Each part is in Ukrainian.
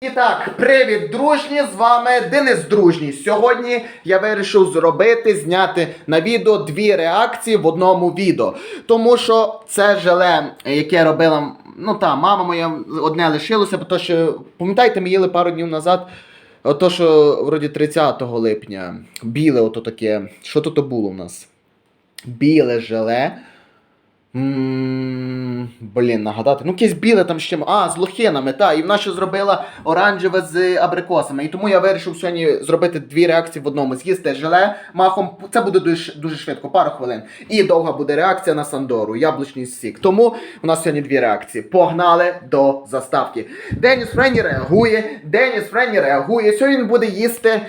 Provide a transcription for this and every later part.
І так, привіт, дружні! З вами Денис Дружній. Сьогодні я вирішив зробити, зняти на відео дві реакції в одному відео. Тому що це желе, яке робила, ну та, мама моя одне лишилося, бо що, пам'ятаєте, ми їли пару днів назад. Ото, що вроді 30 липня. Біле ото таке. Що тут було у нас? Біле желе. Блін, нагадати. Ну, якесь біле там ще. А, з лохинами, так. І вона ще зробила оранжеве з абрикосами. І тому я вирішив сьогодні зробити дві реакції в одному. З'їсти желе махом. Це буде дуже, дуже швидко, пару хвилин. І довга буде реакція на Сандору, яблучний сік. Тому у нас сьогодні дві реакції. Погнали до заставки. Деніс Френі реагує. Деніс Френі реагує. Сьогодні він буде їсти.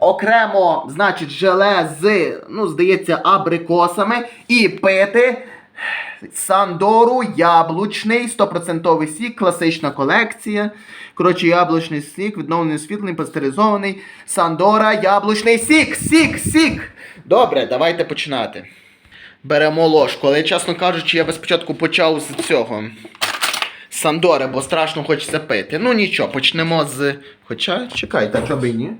Окремо, значить, желе з, ну, здається, абрикосами і пити Сандору яблучний 100% сік, класична колекція. Коротше, яблучний сік, відновлений освітлений, пастеризований. Сандора, яблучний сік, сік, сік. Добре, давайте починати. Беремо ложку, але чесно кажучи, я би спочатку почав з цього. з Сандори, бо страшно хочеться пити. Ну нічого, почнемо з. Хоча, чекай, та чого би ні.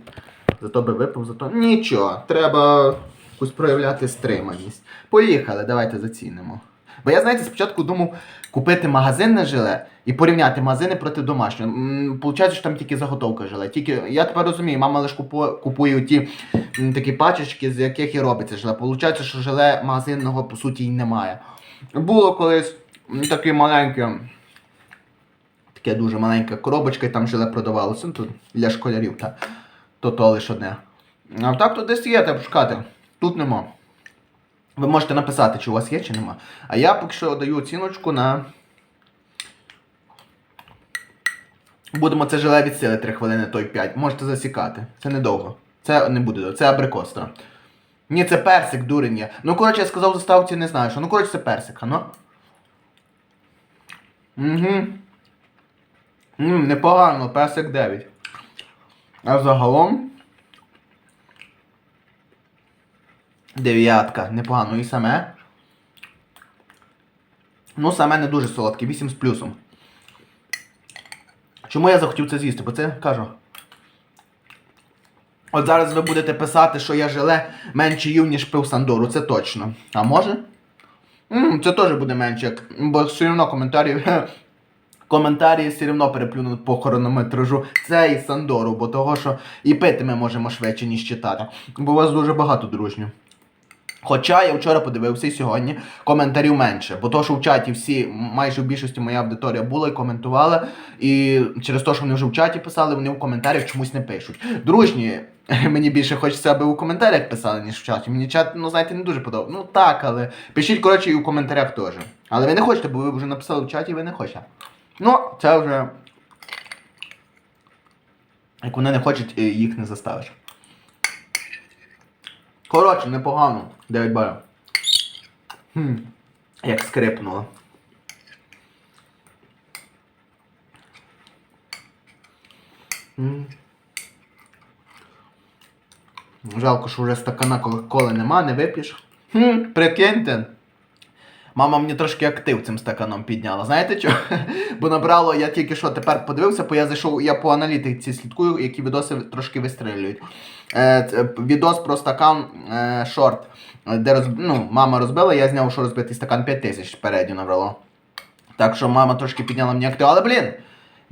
Зато би випив, зато. Нічого, треба якусь проявляти стриманість. Поїхали, давайте зацінимо. Бо я, знаєте, спочатку думав купити магазинне желе і порівняти магазини проти домашнього. Получається, що там тільки заготовка желе. Тільки я тепер розумію, мама лише купує, купує ті такі пачечки, з яких і робиться желе. Получається, що желе магазинного по суті і немає. Було колись таке маленьке. Таке дуже маленька коробочка, і там желе продавалося. Ну, тут для школярів, та. То то лише одне. А так то десь є, треба шукати. Тут нема. Ви можете написати, чи у вас є, чи нема. А я поки що даю оціночку на. Будемо це желе від сили 3 хвилини, той 5. Можете засікати. Це недовго. Це не буде. Це абрикос. так. Ні, це персик, дурень є. Ну, коротше, я сказав заставці, не знаю, що. Ну, коротше, це персик, а ну. Угу. Ммм, непогано, персик 9. А загалом. Дев'ятка, непогано. І саме. Ну, саме не дуже солодке, 8 з плюсом. Чому я захотів це з'їсти? Бо це кажу. От зараз ви будете писати, що я желе менше їв, ніж пив Сандору, це точно. А може? М, це теж буде менше, як- бо все одно коментарі. Коментарі все одно переплюнуть по хронометражу. Це і Сандору, бо того, що і пити ми можемо швидше, ніж читати. Бо у вас дуже багато дружньо. Хоча я вчора подивився і сьогодні коментарів менше, бо то, що в чаті всі, майже в більшості моя аудиторія була і коментувала, і через те, що вони вже в чаті писали, вони в коментарях чомусь не пишуть. Дружні, мені більше хочеться, аби у коментарях писали, ніж в чаті. Мені чат, ну знаєте, не дуже подобається. Ну так, але пишіть, коротше, і у коментарях теж. Але ви не хочете, бо ви вже написали в чаті, і ви не хочете. Ну, це вже. Як вони не хочуть, е, їх не заставиш. Коротше, непогано. 9 балів. Хм. Як скрипнуло. Жалко, що вже стакана коли нема, не вип'єш. Хм, прикиньте. Мама мені трошки актив цим стаканом підняла. Знаєте що? Бо набрало, я тільки що тепер подивився, бо я зайшов, я по аналітиці слідкую, які відоси трошки вистрілюють. Е, відос про стакан е, шорт, де роз, ну, мама розбила, я зняв, що розбитий стакан 5 тисяч передню набрало. Так що мама трошки підняла мені актив. Але блін,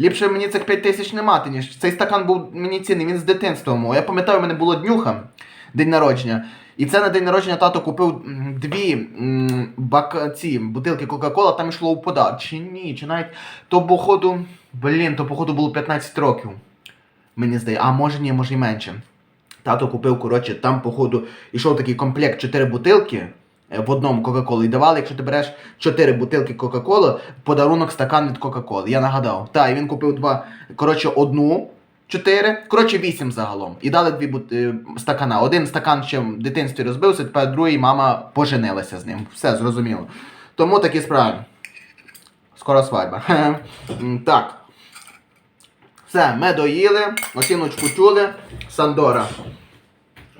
ліпше мені цих 5 тисяч не мати, ніж цей стакан був мені цінний, він з дитинства. Я пам'ятаю, у мене було днюха, день народження. І це на день народження тато купив дві бак, ці бутилки Кока-Кола, там йшло у подарок. Чи ні, чи навіть то походу, блін, то походу було 15 років. Мені здається, а може ні, може і менше. Тато купив, коротше, там, походу, ішов такий комплект 4 бутилки е, в одному Кока-Колу. І давали, якщо ти береш 4 бутилки Кока-Коли, подарунок стакан від Кока-Коли. Я нагадав. Так, і він купив два, коротше, одну. Чотири, коротше, вісім загалом. І дали дві е, стакана. Один стакан ще в дитинстві розбився, тепер другий мама поженилася з ним. Все зрозуміло. Тому такі справи. Скоро свадьба. Так. Все, ми доїли, оціночку чули. Сандора.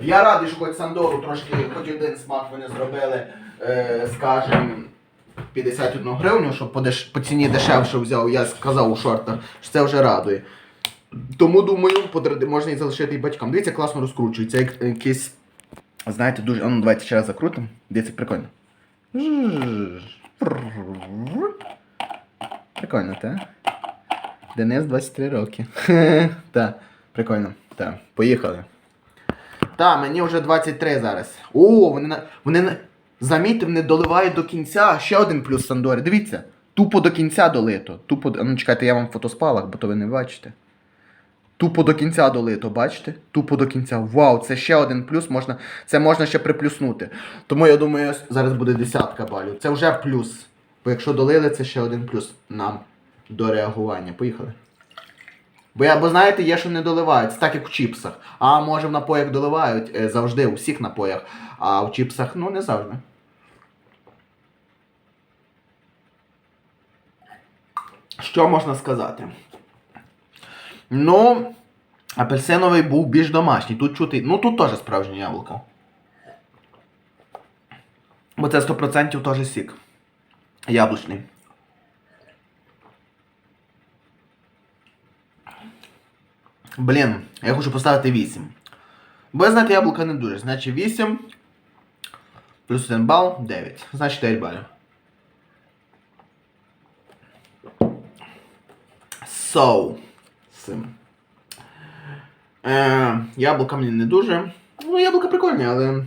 Я радий, що хоч Сандору трошки, хоч один смак вони зробили, е, скажімо, 51 гривню, щоб по, деш... по ціні дешевше взяв, я сказав у шортах, що це вже радує. Тому думаю, можна і залишити і батькам. Дивіться, класно розкручується. Як якийсь. Знаєте, дуже. Ну давайте ще раз закрутимо. Дивіться, прикольно. Прикольно, так? Денис 23 роки. Так, прикольно. Так, поїхали. Так, мені вже 23 зараз. О, вони на. Вони. Замітьте, вони доливають до кінця. Ще один плюс Сандори. Дивіться. Тупо до кінця долито. Тупо. Ну чекайте, я вам фотоспалах, бо то ви не бачите. Тупо до кінця долито, бачите? Тупо до кінця. Вау, це ще один плюс, можна, це можна ще приплюснути. Тому я думаю, зараз буде десятка балів. Це вже плюс. Бо якщо долили, це ще один плюс нам до реагування. Поїхали. Бо я, бо знаєте, є, що не доливають, так як в чіпсах. А може в напоях доливають е, завжди, у всіх напоях. А в чіпсах, ну не завжди. Що можна сказати? Ну, апельсиновий був більш домашній. Тут чути. Ну тут теж справжнє яблуко. Бо це 100% теж сік. Яблучний. Блін, я хочу поставити 8. Бо я знати яблука не дуже. Значить 8. Плюс 1 бал 9. Значить 9 балів. So. Сим. Е, яблука мені не дуже. Ну, яблука прикольні, але.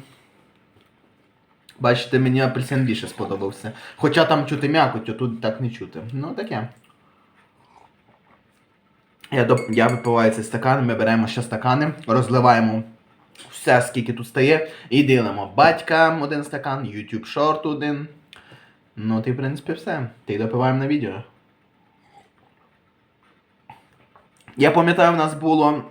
Бачите, мені апельсин більше сподобався. Хоча там чути м'якоть, а тут так не чути. Ну таке. Я, доп... я випиваю цей стакан, ми беремо ще стакани, розливаємо все, скільки тут стає, і ділимо. Батькам один стакан, YouTube Short один. Ну, ти, в принципі, все. Ти допиваємо на відео. Я пам'ятаю, в нас було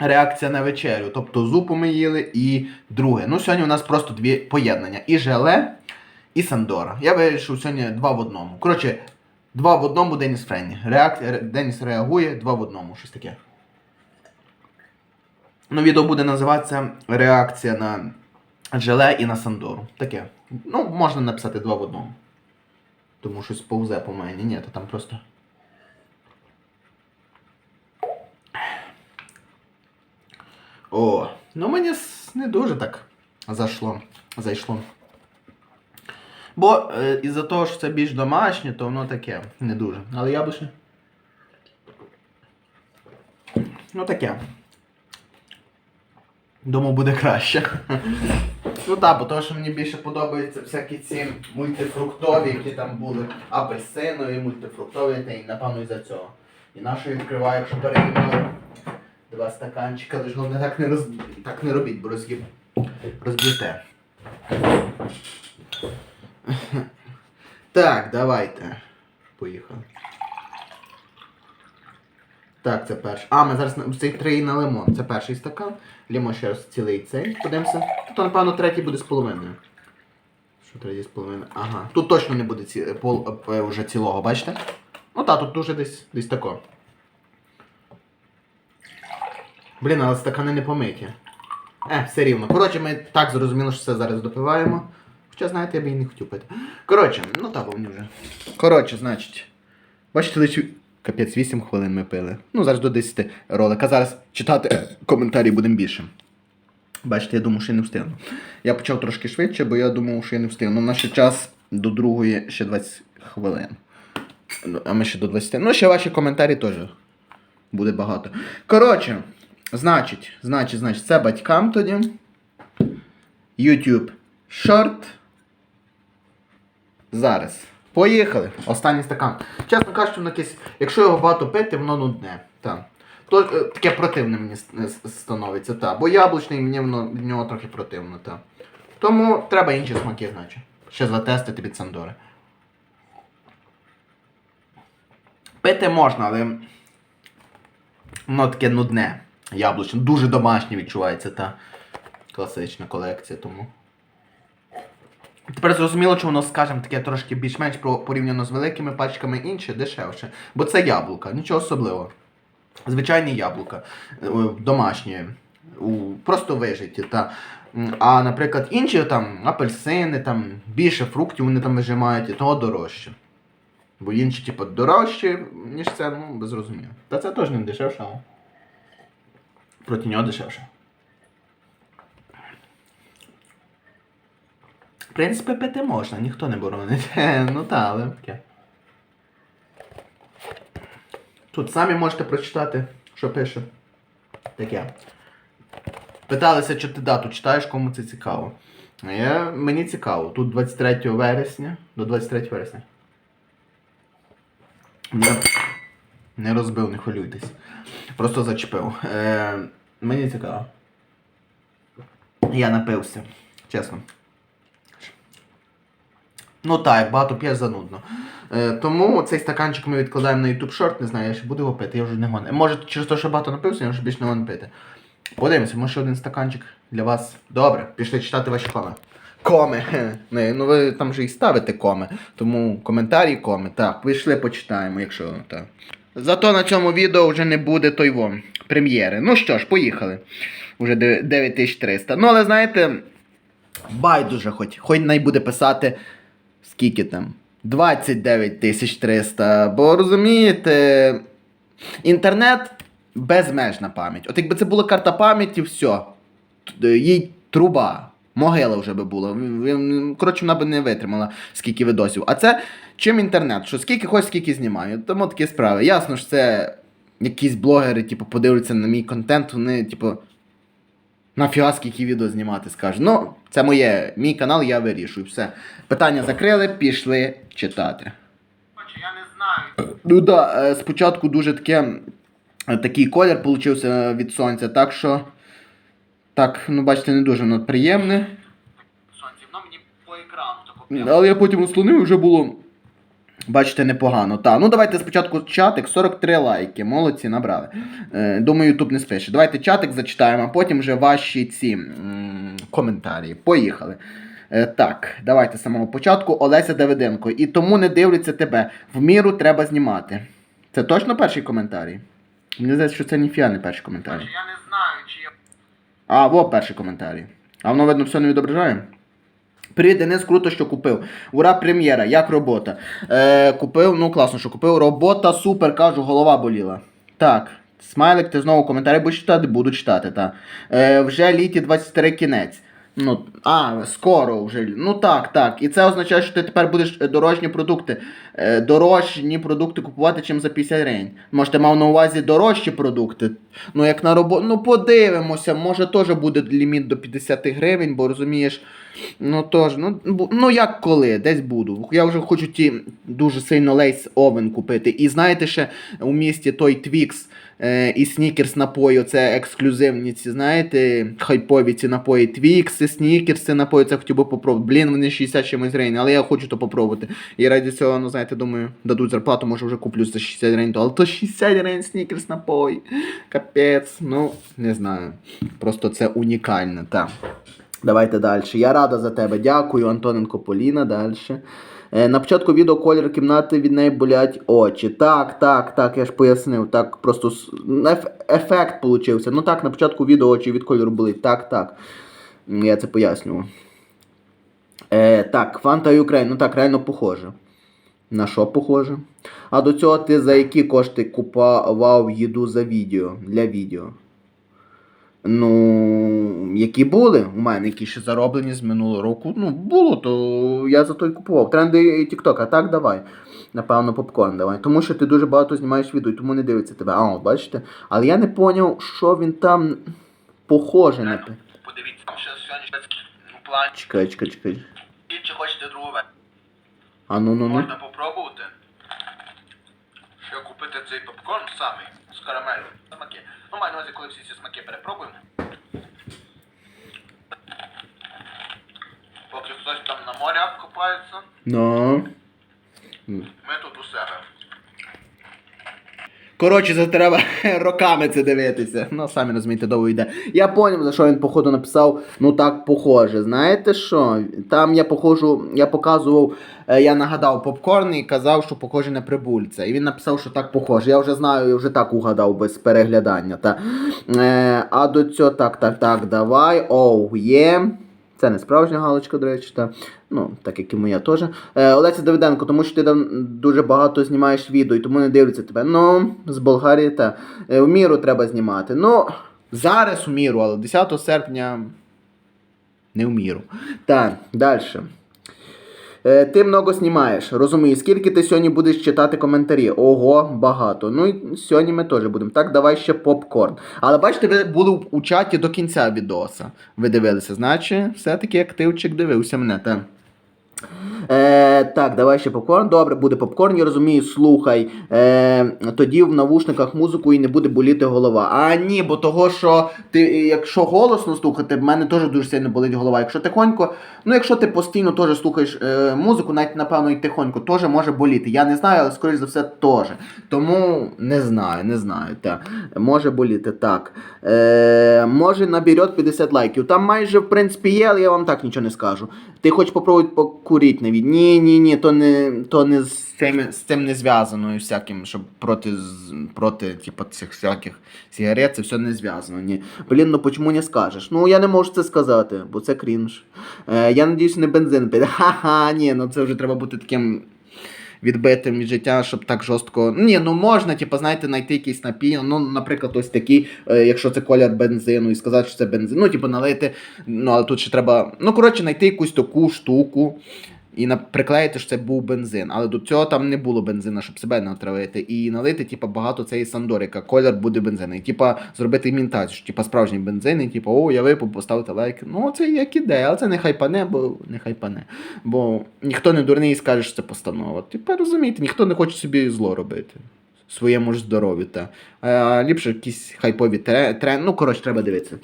реакція на вечерю. Тобто зупу ми їли і друге. Ну, сьогодні у нас просто дві поєднання. І желе, і Сандора. Я вирішив сьогодні два в одному. Коротше, два в одному Деніс Френні. Реак... Деніс реагує, два в одному, щось таке. Ну, відео буде називатися Реакція на желе і на Сандору. Таке. Ну, можна написати два в одному. Тому щось повзе по мені. Ні, то там просто. О, ну мені не дуже так зайшло. зайшло. Бо е, із-за того, що це більш домашнє, то воно таке не дуже. Але яблучне. Ну таке. Думаю, буде краще. Ну так, бо того, що мені більше подобаються всякі ці мультифруктові, які там були апельсинові, мультифруктові, та й напевно із-за цього. І нашу відкриваю, якщо переймаю два стаканчика, лише головне так не роз... так не робіть, бо роз'їб... розб'єте. Так, давайте. Поїхали. Так, це перший. А, ми зараз цей три на лимон. Це перший стакан. Лімон ще раз цілий цей. Подивимося. Тут, напевно, третій буде з половиною. Що третій з половиною? Ага. Тут точно не буде ці... пол... е, вже цілого, бачите? Ну так, тут дуже десь десь тако. Блін, але стакани не помиті. Е, все рівно. Коротше, ми так зрозуміло, що все зараз допиваємо. Хоча, знаєте, я б і не хотів пити. Коротше, ну бо мені вже. Коротше, значить. Бачите, лише капець 8 хвилин ми пили. Ну, зараз до 10 ролика. Зараз читати коментарі будемо більше. Бачите, я думав, що я не встигну. Я почав трошки швидше, бо я думав, що я не встигну. У нас ще час до другої ще 20 хвилин. Ну, А ми ще до 20. Ну, ще ваші коментарі теж буде багато. Коротше, значить, значить, значить, це батькам тоді. YouTube Short. Зараз. Поїхали. Останній стакан. Чесно кажучи, воно якесь, якщо його багато пити, воно нудне. Так. То, е, таке противне мені с- становиться, так. Бо яблучний мені воно, від нього трохи противно, так. Тому треба інші смаки, значить. Ще затестити від Сандори. Пити можна, але воно таке нудне. Яблучне. Дуже домашнє відчувається та класична колекція, тому. Тепер зрозуміло, що воно, скажімо, таке трошки більш-менш порівняно з великими пачками інше, дешевше. Бо це яблука, нічого особливого. Звичайні яблука, е, домашні, просто вижиті. Та. А, наприклад, інші там апельсини, там більше фруктів вони там вижимають, і того дорожче. Бо інші, типу, дорожчі, ніж це, ну, зрозуміло. Та це теж не дешевше. Проти нього дешевше. В принципі, пити можна, ніхто не боронить. ну та, але таке. Тут самі можете прочитати, що пише. Таке. Питалися, чи ти дату читаєш, кому це цікаво. Я, мені цікаво. Тут 23 вересня. До 23 вересня. Не, не розбив, не хвилюйтесь. Просто зачепив. Е, мені цікаво. Я напився. Чесно. Ну так, багато п'єш занудно. Е, тому цей стаканчик ми відкладаємо на YouTube Short, не знаю, я ще буду його пити, я вже не гоню. Може через те, що багато напився, я вже більше не гоню пити. Подивимося, може один стаканчик для вас. Добре, пішли читати ваші коми. Коми. Не, ну ви там вже і ставите коми. Тому коментарі коми. Так, пішли почитаємо, якщо так. Зато на цьому відео вже не буде той прем'єри. Ну що ж, поїхали. Уже 9300. Ну, але знаєте, байдуже хоч. Хоч най буде писати скільки там? 29300. Бо розумієте, інтернет безмежна пам'ять. От якби це була карта пам'яті, все. Їй труба. Могила вже би була. Коротше, вона би не витримала, скільки видосів. А це чим інтернет? Що скільки хоч скільки знімаю. Тому такі справи. Ясно ж, це якісь блогери, типу, подивляться на мій контент, вони, типу, нафіга скільки відео знімати скажуть. Ну, це моє, мій канал, я вирішую. Все. Питання закрили, пішли читати. Я не знаю. Ну да, е, спочатку дуже таке, е, такий колір получився від сонця, так що. Так, ну бачите, не дуже воно приємне. Сонце, воно мені по екрану Але я потім розслонив і вже було. Бачите, непогано. Так, ну давайте спочатку чатик, 43 лайки. Молодці, набрали. Е, думаю, Ютуб не спише. Давайте чатик зачитаємо, а потім вже ваші ці м, коментарі. Поїхали. Е, так, давайте з самого початку. Олеся Давиденко. І тому не дивляться тебе. В міру треба знімати. Це точно перший коментарій? Мені здається, що це ніфіга не перший коментарій. Я не знаю, чи я А, во перший коментарій. А воно, видно, все не відображає? Привіт, Денис, круто, що купив. Ура, прем'єра, як робота? Е, купив, ну класно, що купив. Робота супер, кажу, голова боліла. Так, смайлик, ти знову коментарі будеш читати? Буду читати, так. Е, вже літі 23 кінець. Ну, а, скоро вже. Ну так, так. І це означає, що ти тепер будеш е, дорожні продукти. Е, дорожні продукти купувати, чим за 50 гривень. Може, ти мав на увазі дорожчі продукти. Ну, як на роботу. Ну, подивимося, може теж буде ліміт до 50 гривень, бо розумієш. Ну тож, ну, ну як коли, десь буду. Я вже хочу ті дуже сильно лейс овен купити. І знаєте, ще у місті той Твікс і снікерс напої, це ексклюзивні ці, знаєте, хайпові ці напої. Твікси, снікерси напої, це хотів би попробувати. Блін, вони 60 чимось гривень, але я хочу то попробувати. І раді цього, ну знаєте, думаю, дадуть зарплату, може вже куплю за 60 гривень, але то 60 гривень снікерс напої. Капець, ну, не знаю. Просто це унікально, так. Давайте далі. Я рада за тебе. Дякую, Антоненко Поліна. Далі. Е, на початку відео колір кімнати від неї болять очі. Так, так, так, я ж пояснив. Так, просто ефект получився. Ну так, на початку відео очі від кольору болить. Так, так. Я це пояснював. Е, так, Фанта Ukraine, ну так, реально похоже. На що похоже? А до цього ти за які кошти купував їду за відео для відео? Ну, які були у мене, які ще зароблені з минулого року. Ну, було, то я за то й купував. Тренди Тіктока, так давай. Напевно, попкорн давай. Тому що ти дуже багато знімаєш відео, і тому не дивиться тебе. А, бачите? Але я не поняв, що він там похоже на. подивіться, там ще сьогодні у. Чекай, чекай, чекай. Чи хочете версію? А ну ну ну. Можна попробувати. Ще купити цей попкорн самий з карамелю. Маю на увазі, коли всі ці смаки перепробуємо. Поки хтось там на морях купається, Ну. ми тут у себе. Коротше, це треба роками це дивитися. Ну, самі розумієте, довго йде. Я поняв, за що він, походу, написав, ну так похоже. Знаєте що? Там я похожу, я показував, е, я нагадав попкорн і казав, що похоже на прибульця. І він написав, що так похоже. Я вже знаю, я вже так угадав без переглядання. Та. Е, а до цього так, так, так, давай. Оу, є. Це не справжня галочка, до речі, та. Ну, так як і моя теж. Е, Олеся Давиденко, тому що ти там дуже багато знімаєш відео і тому не дивляться тебе. Ну, з Болгарії та. Е, в міру треба знімати. Ну, Зараз у міру, але 10 серпня не в міру. Так, далі. Е, ти много знімаєш. Розумію, скільки ти сьогодні будеш читати коментарі? Ого, багато. Ну і сьогодні ми теж будемо. Так, давай ще попкорн. Але бачите, ви були у чаті до кінця відоса. Ви дивилися, значить, все-таки активчик дивився мене, так. Е, так, давай ще попкорн. Добре, буде попкорн, я розумію, слухай. Е, тоді в навушниках музику і не буде боліти голова. А ні, бо того, що ти, якщо голосно слухати, в мене теж дуже сильно болить голова. Якщо тихонько, ну якщо ти постійно теж слухаєш е, музику, навіть напевно і тихонько, теж може боліти. Я не знаю, але скоріш за все теж. Тому не знаю, не знаю. Так. Може боліти, так. Е, може наберет 50 лайків. Там майже в принципі є, але я вам так нічого не скажу. Ти хочеш попробувати на від. Ні, ні, ні, то не то не з цим, з цим не зв'язано і всяким, щоб проти проти типу, цих всяких сигарет, це все не зв'язано. Ні. Блін, ну чому не скажеш? Ну я не можу це сказати, бо це крінж. Е, я надіюсь, не бензин піде. Ха-ха, ні, ну це вже треба бути таким. Відбитим від життя, щоб так жорстко. Ні, ну можна, типу, знаєте, знайти якийсь напій. Ну, наприклад, ось такий, е, якщо це колір бензину, і сказати, що це бензин. Ну, типу, налити. Ну, але тут ще треба. Ну, коротше, знайти якусь таку штуку і приклеїти, що це був бензин. Але до цього там не було бензина, щоб себе не отравити. І налити, типу, багато цієї сандорика. Колір буде бензин. І типу, зробити імітацію, що типу, справжній бензин, і типу, о, я випив, поставити лайк. Ну, це як ідея, але це не хайпане, бо не хайпане. Бо ніхто не дурний і скаже, що це постанова. Типу, розумієте, ніхто не хоче собі зло робити. Своєму ж здоров'ю. Та. А, ліпше якісь хайпові тренди. Ну, коротше, треба дивитися.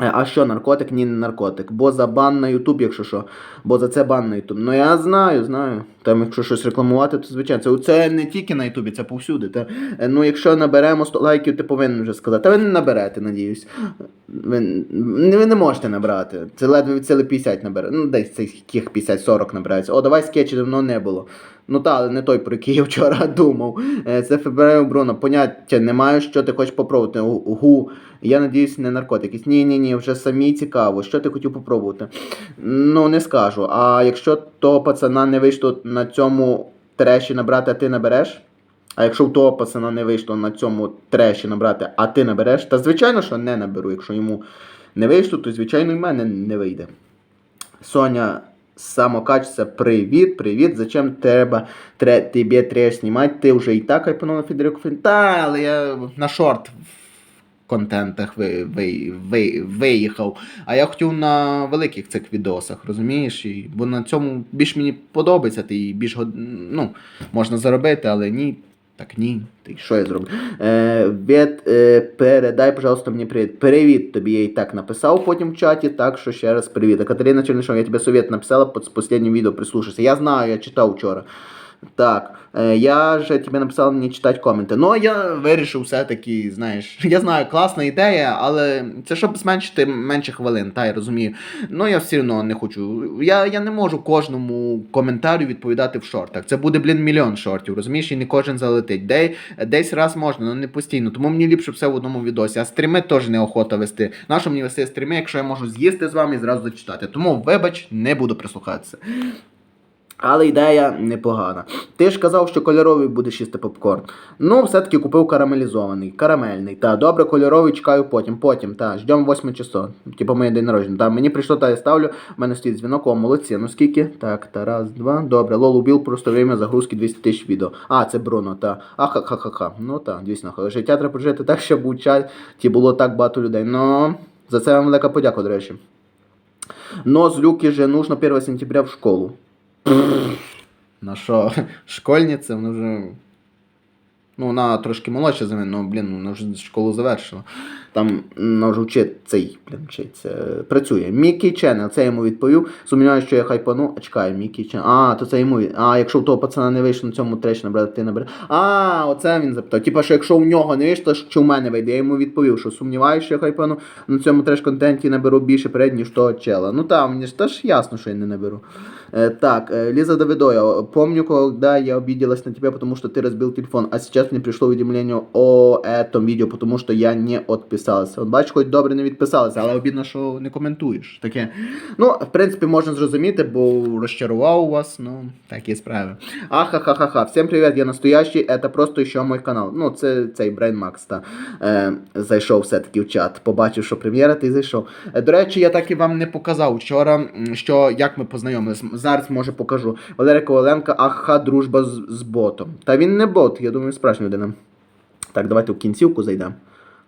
Е, А що, наркотик? Ні, не наркотик. Бо за бан на Ютуб, якщо що. Бо за це бан на Ютуб. Ну я знаю, знаю. Там, якщо щось рекламувати, то звичайно. Це, це не тільки на Ютубі, це повсюди. Та. Е, Ну, якщо наберемо 100 лайків, ти повинен вже сказати. Та ви не наберете, надіюсь. Ви, ви не можете набрати. Це ледве від сили 50 набере. Ну, десь цих 50-40 набирається. О, давай скетчі давно не було. Ну та, але не той, про який я вчора думав. Е, Це Фебрео Бруно. Поняття не маю, що ти хочеш попробувати. Гу-. Я надіюсь, не наркотик. Ні, ні, ні, вже самі цікаво. Що ти хотів попробувати? Ну, не скажу. А якщо того пацана не вийшло на цьому треші набрати, а ти набереш? А якщо у того пацана не вийшло на цьому треші набрати, а ти набереш, та звичайно, що не наберу. Якщо йому не вийшло, то звичайно і в мене не вийде. Соня самокачество, привіт, привіт. Зачем треба тре, тебе треба знімати? Ти вже і так хайпанув на Фін. Та, але я на шорт в контентах ви, ви, ви, виїхав. А я хотів на великих цих відосах, розумієш? І, бо на цьому більш мені подобається, ти більш ну, можна заробити, але ні. Так ні, ти що я зроблю? Е, від, е, передай, пожалуйста, мені привіт. Привіт тобі я і так написав потім в чаті, так що ще раз привіт. А Катерина Чернишова, я тебе совет написала під останнім відео, прислушайся. Я знаю, я читав вчора. Так, е, я же тебе написав не читати коменти. Ну, я вирішив все-таки, знаєш, я знаю, класна ідея, але це щоб зменшити менше хвилин, та я розумію. Ну, я все одно не хочу. Я, я не можу кожному коментарю відповідати в шортах. Це буде, блін, мільйон шортів, розумієш, і не кожен залетить. Де, десь раз можна, але не постійно. Тому мені ліпше все в одному відосі. А стріми теж неохота вести. Нащо мені вести стріми, якщо я можу з'їсти з вами і зразу зачитати? Тому, вибач, не буду прислухатися. Але ідея непогана. Ти ж казав, що кольоровий будеш їсти попкорн. Ну, все-таки купив карамелізований, карамельний. Та, добре, кольоровий чекаю потім. Потім, та, ждемо 8 часов. Типу моє день народження. Та, мені прийшло, та я ставлю. У мене стоїть дзвінок, о, молодці. Ну скільки? Так, та раз, два. Добре. Лолу Біл, просто время загрузки 200 тисяч відео. А, це Бруно, та. Аха-ха-ха-ха. Ну так, дійсно. Життя треба прожити так, щоб у чаті було так багато людей. Ну, за це вам велика подяка, до речі. Но з люки же нужно 1 сентября в школу. На що, школьниця, вона вже. Ну, вона трошки молодша за мене, ну, блін, вона вже школу завершила Там вона вже вчить цей, блін, вчиться, працює. Мікі Ченнел, це я йому відповів. Сумніваюся, що я хайпану. А чекай, Мікі Ченнел. А, то це йому. від- А, якщо у того пацана не вийшло на цьому тречі набрати, ти набере. А, оце він запитав. Типа, що якщо у нього не вийшло, чи у мене вийде. Я йому відповів, що сумніваюся, що я хайпану на цьому треш-контенті наберу більше перед, ніж того чела. Ну там, мені ж теж ясно, що я не наберу. Э, так, э, Лиза Давидоя, помню, когда я обиделась на тебя, потому что ты разбил телефон, а сейчас мне пришло уведомление о этом видео, потому что я не отписалася. От бачиш, хоч добре не відписалася, але обідно, що не коментуєш. Таке. Ну, в принципі, можна зрозуміти, бо розчарував у вас, ну, такі справи. Ахахахаха, всім привіт, я настоящий, це просто ще мой канал. Ну, це цей Brain Max, та, е, зайшов все-таки в чат, побачив, що прем'єра, ти зайшов. Е, До речі, я так і вам не показав вчора, що як ми познайомились. Зараз може покажу. Валерій Коваленко, аха, дружба з, з ботом. Та він не бот, я думаю, справжня людина. Так, давайте в кінцівку зайдемо.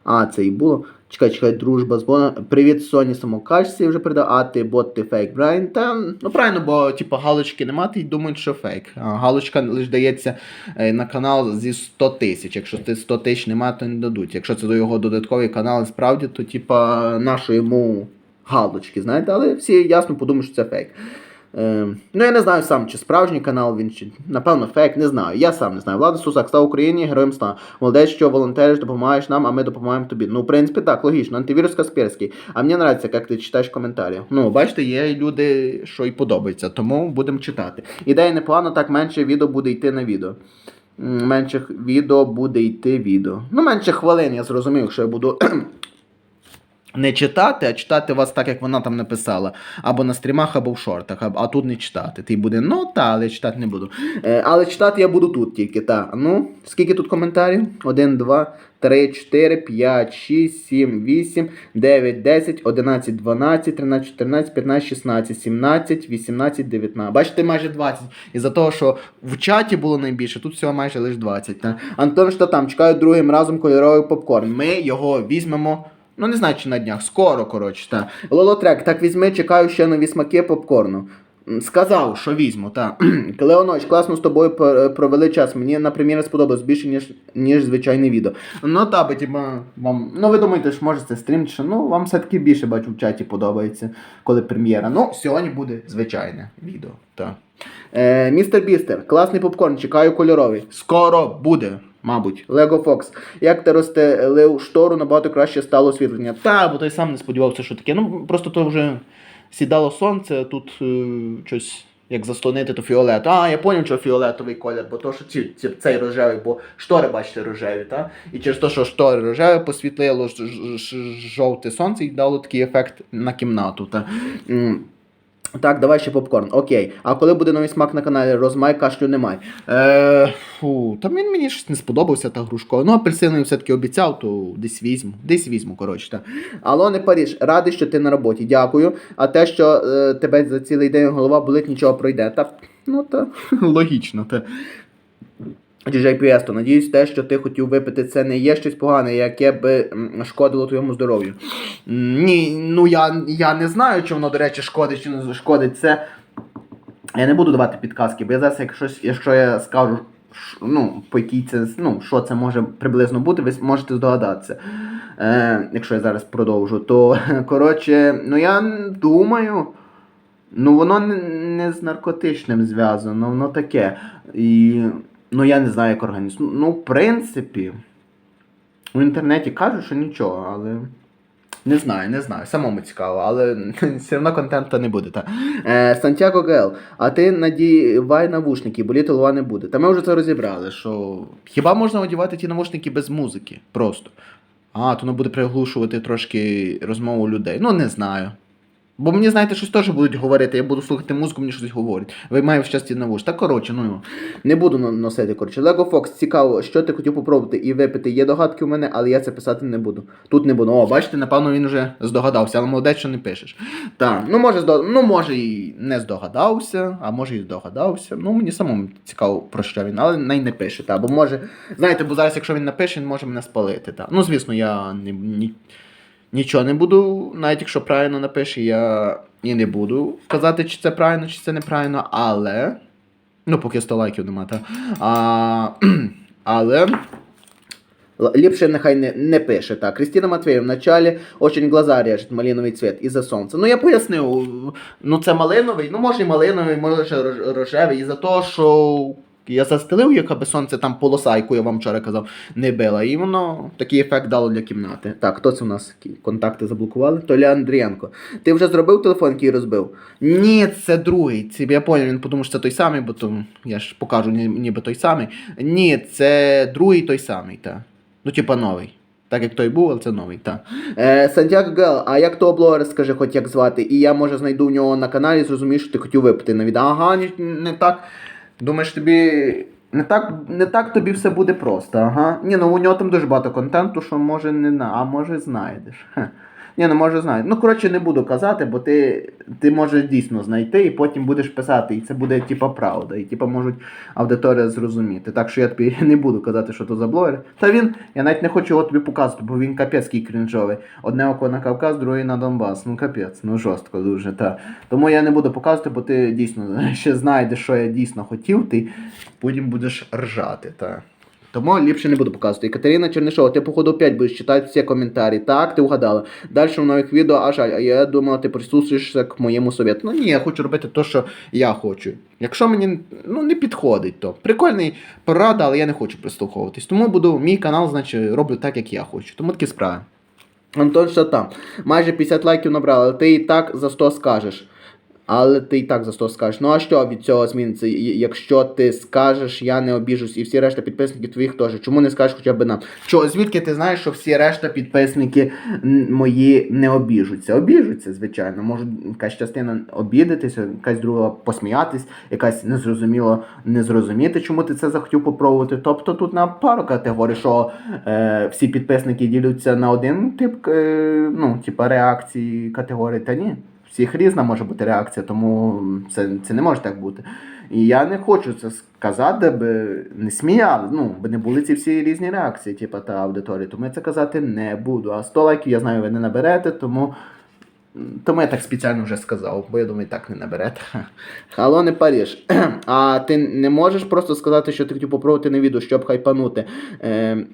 А, це і було. Чекай, чекай, дружба з ботом. Привіт, Соні самокачці вже передав. А ти бот, ти фейк, Брайан. Та ну правильно, бо типу галочки немає, і думають, що фейк. А, галочка лише дається е, на канал зі 100 тисяч. Якщо ти 100 тисяч немає, то не дадуть. Якщо це до його додатковий канал, справді, то типа нащо йому галочки, знаєте, але всі ясно подумають, що це фейк. Е, ну, я не знаю сам, чи справжній канал він, чи напевно фейк, не знаю. Я сам не знаю. Влада Сусак, слава Україні, героям слава. Молодець, що волонтериш, допомагаєш нам, а ми допомагаємо тобі. Ну, в принципі, так, логічно. Антивірус Касперський. А мені подобається, як ти читаєш коментарі. Ну, бачите, є люди, що й подобається, тому будемо читати. Ідея непогано, так менше відео буде йти на відео. Менше відео буде йти відео. Ну, менше хвилин, я зрозумів, якщо я буду. Не читати, а читати вас так, як вона там написала. Або на стрімах, або в шортах, а, тут не читати. Ти буде, ну та, але читати не буду. Е, але читати я буду тут тільки, та. Ну, скільки тут коментарів? 1, 2, 3, 4, 5, 6, 7, 8, 9, 10, 11, 12, 13, 14, 15, 16, 17, 18, 19. Бачите, майже 20. Із-за того, що в чаті було найбільше, тут всього майже лише 20. Та. Антон, що там, чекаю другим разом кольоровий попкорн. Ми його візьмемо. Ну, не знаю, чи на днях, скоро, коротше, так. Лолотрек, так візьми, чекаю ще нові смаки попкорну. Сказав, що візьму, так. Клеоноч, класно з тобою провели час. Мені на прем'єрі сподобалось більше, ніж, ніж звичайне відео. Ну та, бо типа, вам. Ну ви думаєте, що може це ну вам все-таки більше бачу в чаті подобається, коли прем'єра. Ну, сьогодні буде звичайне відео. Так. Е, містер Бістер, класний попкорн, чекаю кольоровий. Скоро буде. Мабуть, Лего Фокс. Як ти розстелив штору, набагато краще стало освітлення. Та, бо той сам не сподівався, що таке. Ну, просто то вже сідало сонце, тут е, щось як заслонити, то фіолет. А, я поняв, що фіолетовий колір, бо то, що ці, ці, цей рожевий, бо штори, бачите, рожеві, та? І через те, що штори рожеві, посвітлило жовте сонце і дало такий ефект на кімнату. Та? Так, давай ще попкорн. Окей. А коли буде новий смак на каналі, розмай кашлю немає. Е, фу, та він мені щось не сподобався та грушко. Ну, апельсиновий все-таки обіцяв, то десь візьму. Десь візьму, коротше. Та. Алло, не Паріж, радий, що ти на роботі. Дякую. А те, що е, тебе за цілий день голова болить, нічого пройде. Та, ну та логічно. Та. DJ Піесто, надіюсь, те, що ти хотів випити, це не є щось погане, яке би шкодило твоєму здоров'ю. Ні, ну я, я не знаю, чи воно, до речі, шкодить чи не шкодить. Це. Я не буду давати підказки, бо я зараз, якщо, якщо я скажу, ну, по якій це, ну, що це може приблизно бути, ви можете здогадатися. Е, якщо я зараз продовжу, то коротше, ну я думаю. Ну, воно не з наркотичним зв'язано, воно таке. І, ну, я не знаю, як організм. Ну, в принципі, в інтернеті кажуть, що нічого, але. Не знаю, не знаю. Самому цікаво, але все одно контенту не буде. Та. Е, Сантьяго Гел, а ти надівай навушники, бо літолова не буде. Та ми вже це розібрали, що хіба можна одягати ті навушники без музики? Просто. А, то воно буде приглушувати трошки розмову людей. Ну, не знаю. Бо мені, знаєте, щось теж будуть говорити, я буду слухати музику, мені щось говорять. Ви маєте щастя навуш. Та коротше, ну не буду носити. Коротше, Lego Fox, цікаво, що ти хотів попробувати і випити. Є догадки у мене, але я це писати не буду. Тут не буду. О, бачите, напевно, він вже здогадався, але молодець, що не пишеш. Так, ну може, здо... ну, може і не здогадався, а може і здогадався. Ну, мені самому цікаво, про що він, але най не пише. Та, бо може, знаєте, бо зараз, якщо він напише, він може мене спалити. Та. Ну, звісно, я не, нічого не буду, навіть якщо правильно напише, я і не буду казати, чи це правильно, чи це неправильно, але. Ну, поки 100 лайків нема, та. А, але. Ліпше нехай не, не пише так. Кристина Матвеєв, в началі очень глаза режет малиновий цвет із-за сонця. Ну я пояснив, ну це малиновий, ну може і малиновий, може рож- рожевий, із-за того, що Я застелив їх, аби сонце там полоса, яку я вам вчора казав, не била. І воно такий ефект дало для кімнати. Так, хто це у нас? Контакти заблокували? Толя Андрієнко. Ти вже зробив телефон, який розбив? Ні, це другий. Це я поняв, він подумав, що це той самий, бо то я ж покажу, ніби той самий. Ні, це другий той самий, так. Ну, типа новий. Так як той був, але це новий, так. Е, Сантьяго Гел, а як того блогера, скажи, хоч як звати? І я може знайду в нього на каналі, зрозумію, що ти хотів випити на відео. Ага, ні, не так. Думаєш, тобі. Не так, не так тобі все буде просто, ага. Ні, ну у нього там дуже багато контенту, що може не на, а може знайдеш. Хе. Ні, ну може знайдеш. Ну, коротше, не буду казати, бо ти, ти можеш дійсно знайти і потім будеш писати, і це буде типа правда, і типа можуть аудиторія зрозуміти. Так що я тобі не буду казати, що то за блогер. Та він, я навіть не хочу його тобі показувати, бо він капець який крінжовий. Одне око на Кавказ, друге на Донбас. Ну капець, ну жорстко дуже, та. Тому я не буду показувати, бо ти дійсно ще знайдеш, що я дійсно хотів, ти потім будеш ржати. Та. Тому ліпше не буду показувати. Катерина Чернишова, ти походу опять будеш читати всі коментарі. Так, ти угадала. Далі в нових відео, а жаль, а я думала, ти прислушуєшся к моєму совету. Ну ні, я хочу робити те, що я хочу. Якщо мені ну, не підходить, то прикольний порада, але я не хочу прислуховуватись. Тому буду мій канал, значить, роблю так, як я хочу. Тому такі справи. Антон там? Майже 50 лайків набрали, ти і так за 100 скажеш. Але ти і так за 100 скажеш. Ну а що від цього зміниться? Якщо ти скажеш, я не обіжусь, і всі решта підписників твоїх теж. Чому не скажеш хоча б нам? Що, звідки ти знаєш, що всі решта підписники мої не обіжуться? Обіжуться, звичайно. Може, якась частина обідатися, якась друга посміятись, якась незрозуміло не зрозуміти, чому ти це захотів попробувати. Тобто тут на пару категорій, що е, всі підписники діляться на один тип, е, ну, типа реакції категорії, та ні. Всіх різна може бути реакція, тому це, це не може так бути. І я не хочу це сказати, аби не сміяли, ну, би не були ці всі різні реакції, типу, та аудиторії. Тому я це казати не буду. А 100 лайків, я знаю, ви не наберете, тому. Тому я так спеціально вже сказав, бо я думаю, так не наберете. Хало не Паріж. А ти не можеш просто сказати, що ти хотів попробувати на відео, щоб хайпанути. Е,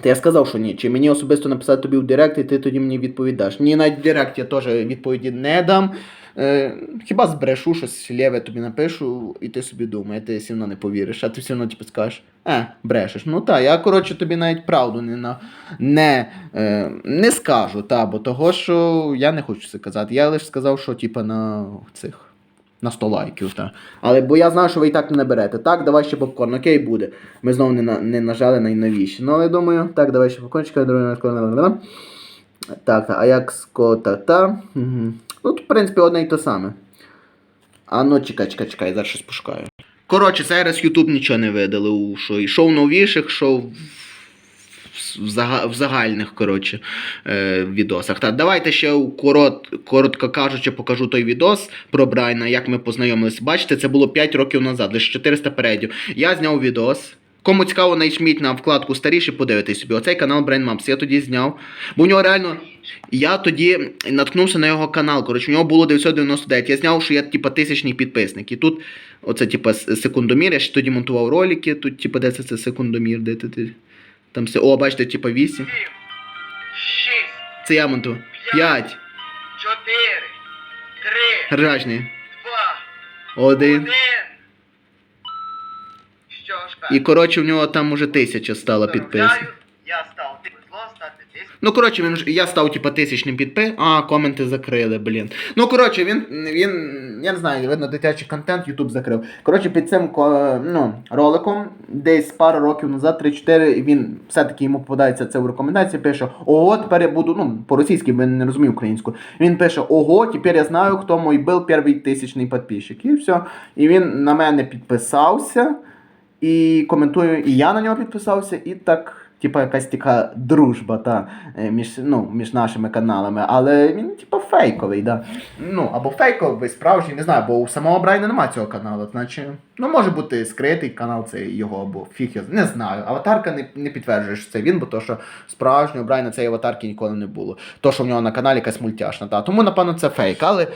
та я сказав, що ні. Чи мені особисто написати тобі в Директ, і ти тоді мені відповідаш. Ні, навіть в Директ я теж відповіді не дам. Е, хіба збрешу щось лєве тобі напишу, і ти собі думаєш, ти все одно не повіриш, а ти все одно типу, скажеш, е, брешеш. Ну так, я коротше тобі навіть правду не, на, не, е, не скажу, та, бо того, що я не хочу це казати. Я лише сказав, що типу, на цих. На 100 лайків, так. Але бо я знаю, що ви і так не наберете. Так, давай ще попкорн. Окей, буде. Ми знову не, на, не нажали найновіші. Ну, але думаю, так, давай ще попкорнчика, раз. Так, так, а як скота та. Угу. Ну, в принципі, одне і те саме. А ну, чекай, чекай, чекай, зараз щось пошукаю. Коротше, зараз YouTube нічого не видали, що йшов новіших, що в, в, зага- в загальних, коротше, е, відосах. Так, давайте ще корот, коротко кажучи, покажу той відос про Брайна, як ми познайомилися. Бачите, це було 5 років назад, лише 400 передів. Я зняв відос. Кому цікаво, нажміть на вкладку старіші, подивитись собі. Оцей канал Brain Maps я тоді зняв. Бо в нього реально. Я тоді наткнувся на його канал. Коротше, у нього було 999. Я зняв, що я типа тисячний підписник. І тут, оце, типа, секундомір. Я ще тоді монтував ролики. Тут, типа, де це, це секундомір, де ти. Там все. О, бачите, типа 8. Сім, шість, Це я монтував. 5. чотири, три, Гражний. два, Один. один. Що ж, І коротше, в нього там уже тисяча стала підписів. Ну, коротше, він я став, типа, тисячним підпис. А, коменти закрили, блін. Ну, коротше, він, він, я не знаю, видно, дитячий контент Ютуб закрив. Коротше, під цим ну, роликом, десь пару років назад, 3-4, він все-таки йому попадається це в рекомендації, пише: Ого, тепер я буду, ну, по-російськи, бо не розумію українську. Він пише: Ого, тепер я знаю, хто мій був перший тисячний підписчик. І все. І він на мене підписався, і коментую, і я на нього підписався, і так. Типа якась така дружба та, е, між, ну, між нашими каналами, але він типа фейковий, да. Ну, або фейковий, справжній, не знаю, бо у самого Брайна немає цього каналу. Значить, ну може бути скритий канал, це його, або фіг його, не знаю. Аватарка не, не підтверджує, що це він, бо то, що справжнього Брайна цієї аватарки ніколи не було. То, що в нього на каналі якась мультяшна. Та. Тому, напевно, це фейк. Але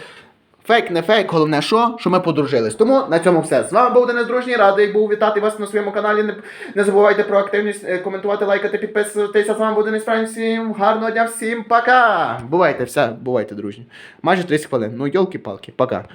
Фейк, не фейк, головне що, що ми подружились. Тому на цьому все. З вами був Денис Дружній, радий був вітати вас на своєму каналі. Не, не забувайте про активність, е, коментувати, лайкати, підписуватися. З вами був Денис Фрайн. Всім гарного дня, всім пока! Бувайте, все, бувайте, дружні. Майже 30 хвилин. Ну, йолки-палки, пока.